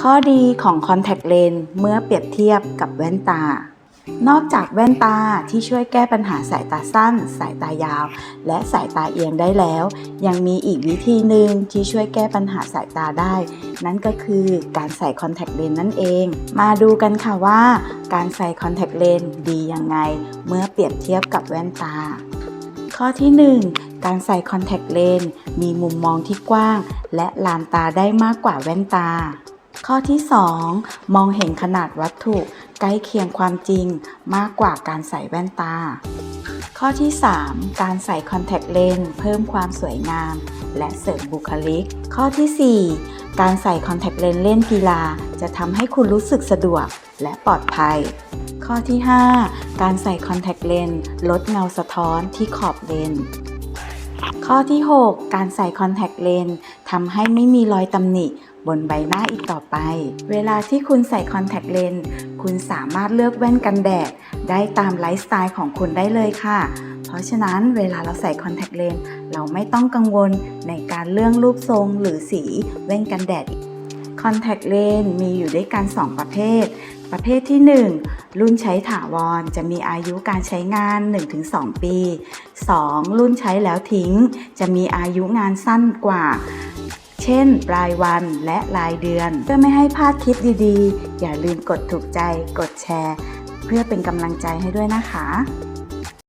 ข้อดีของ Contact Lens เมื่อเปรียบเทียบกับแว่นตา นอกจากแว่นตาที่ช่วยแก้ปัญหาสายตาสั้น สายตายาว และสายตาเอียงได้แล้ว ยังมีอีกวิธีหนึ่งที่ช่วยแก้ปัญหาสายตาได้ นั่นก็คือการใส่ Contact Lens นั่นเอง มาดูกันค่ะว่า การใส่ Contact Lens ดียังไง เมื่อเปรียบเทียบกับแว่นตา ข้อที่ 1การใส่ Contact Lens มีมุมมองที่กว้าง และลานตาได้มากกว่าแว่นตา ข้อที่ 2 มองเห็นขนาดวัตถุใกล้เคียงความจริงมากกว่าการใส่แว่นตา ข้อที่ 3 การใส่ Contact Lens เพิ่มความสวยงาม และเสริมบุคลิก ข้อทีสี่4 การใส่ Contact Lens เล่นกีฬา จะทำให้คุณรู้สึกสะดวกและปลอดภัย ข้อที่ 5 การใส่ Contact Lens ลดเงาสะท้อนที่ขอบเลนส์ ข้อที่ 6 การใส่คอนแทคเลนส์ทำให้ไม่มีรอยตำหนิบนใบหน้าอีกต่อไป เวลาที่คุณใส่คอนแทคเลนส์คุณสามารถเลือกแว่นกันแดด ได้ตามไลฟ์สไตล์ของคุณได้เลยค่ะ เพราะฉะนั้นเวลาเราใส่คอนแทคเลนส์เราไม่ต้องกังวลในการเลือกรูปทรงหรือสีแว่นกันแดด Contact Lens มีอยู่ด้วยกัน 2 ประเภท ประเภทที่ 1 รุ่นใช้ถาวรจะมีอายุการใช้งาน 1-2 ปี 2. รุ่นใช้แล้วทิ้ง จะมีอายุงานสั้นกว่า เช่น รายวันและรายเดือน เพื่อไม่ให้พลาดคลิปดีๆ อย่าลืมกดถูกใจ กดแชร์ เพื่อเป็นกำลังใจให้ด้วยนะคะ